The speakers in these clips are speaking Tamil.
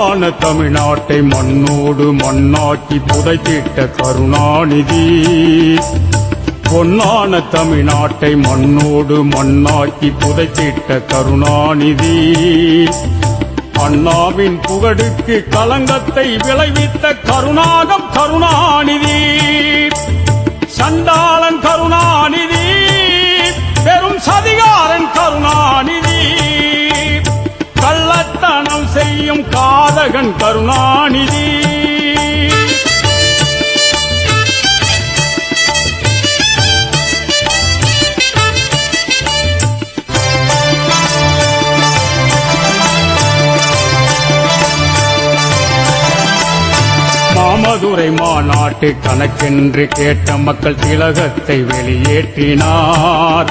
பொன்னான தமிழ்நாட்டை மண்ணோடு மண்ணாக்கி புதைத்திட்ட கருணாநிதி. பொன்னான தமிழ்நாட்டை மண்ணோடு மண்ணாக்கி புதைத்திட்ட கருணாநிதி. அண்ணாவின் புகழுக்கு கலங்கத்தை விளைவித்த கருணாகம் கருணாநிதி. சண்டாளன் கருணாநிதி. காதகன் கருணாநிதி. மாமதுரை மாநாட்டு கணக்கென்று கேட்ட மக்கள் திலகத்தை வெளியேற்றினார்.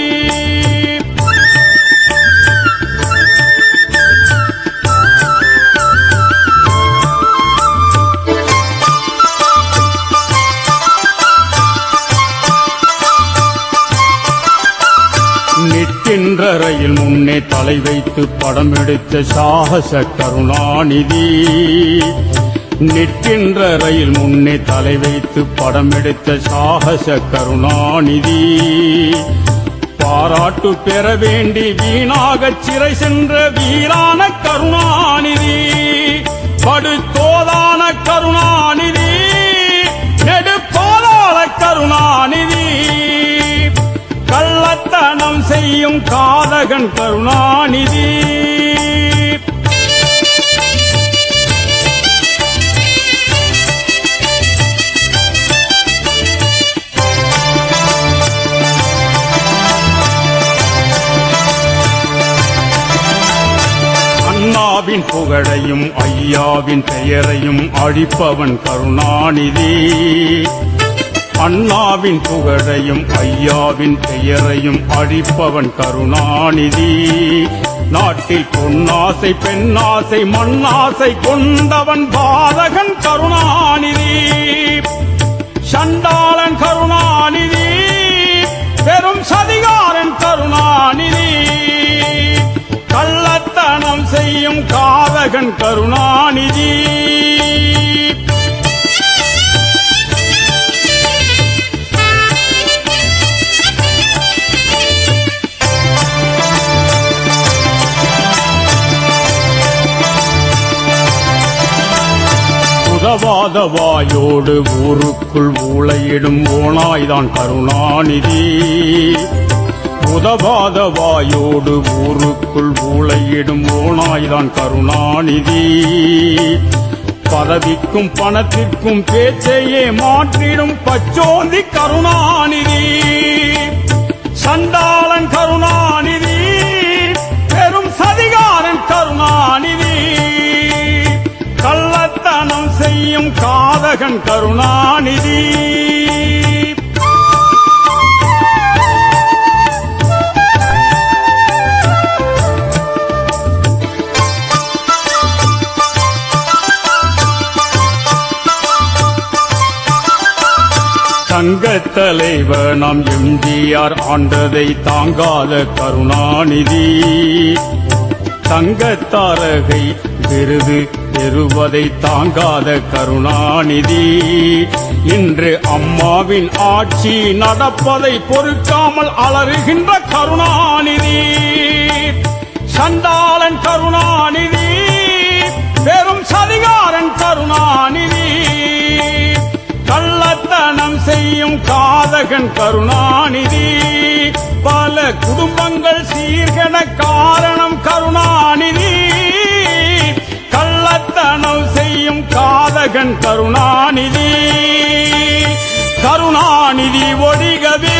திரையில் ரயில் முன்னே தலை வைத்து படம் எடுத்த சாகச கருணாநிதி. நிற்கின்ற ரயில் முன்னே தலை வைத்து படம் எடுத்த சாகச கருணாநிதி. பாராட்டு பெற வேண்டி வீணாக சிறை சென்ற வீரான கருணாநிதி. படுத்து செய்யும் காதகன் கருணாநிதி. அண்ணாவின் புகழையும் ஐயாவின் பெயரையும் அழிப்பவன் கருணாநிதி. அண்ணாவின் புகழையும் ஐயாவின் பெயரையும் அழிப்பவன் கருணாநிதி. நாட்டில் பொன்னாசை பெண்ணாசை மண்ணாசை கொண்டவன் பாதகன் கருணாநிதி. சண்டாளன் கருணாநிதி பெரும் சதிகாரன் கருணாநிதி. கள்ளத்தனம் செய்யும் காதகன் கருணாநிதி. உதவாத வாயோடு ஊருக்குள் ஊழையிடும் ஓனாய்தான் கருணாநிதி. உதவாத வாயோடு ஊருக்குள் ஊழையிடும் ஓனாய்தான் கருணாநிதி. பதவிக்கும் பணத்திற்கும் பேச்சையே மாற்றிடும் பச்சோந்தி கருணாநிதி. சண்டாளன் கருணா காதகன் கருணாநிதி. தங்க தலைவர் நாம் எம்ஜிஆர் ஆண்டதை தாங்காத கருணாநிதி. தங்கத்தாரகை விருது பெறுவதை தாங்காத கருணாநிதி. இன்று அம்மாவின் ஆட்சி நடப்பதை பொறுக்காமல் அலறுகின்ற கருணாநிதி. சண்டாளன் கருணாநிதி பெரும் சதிகாரன் கருணாநிதி. கள்ளத்தனம் செய்யும் காதகன் கருணாநிதி. பல குடும்பங்கள் சீர்கன காரணம் கருணாநிதி. பாலகன் கருணாநிதி கருணாநிதி ஒழிகவே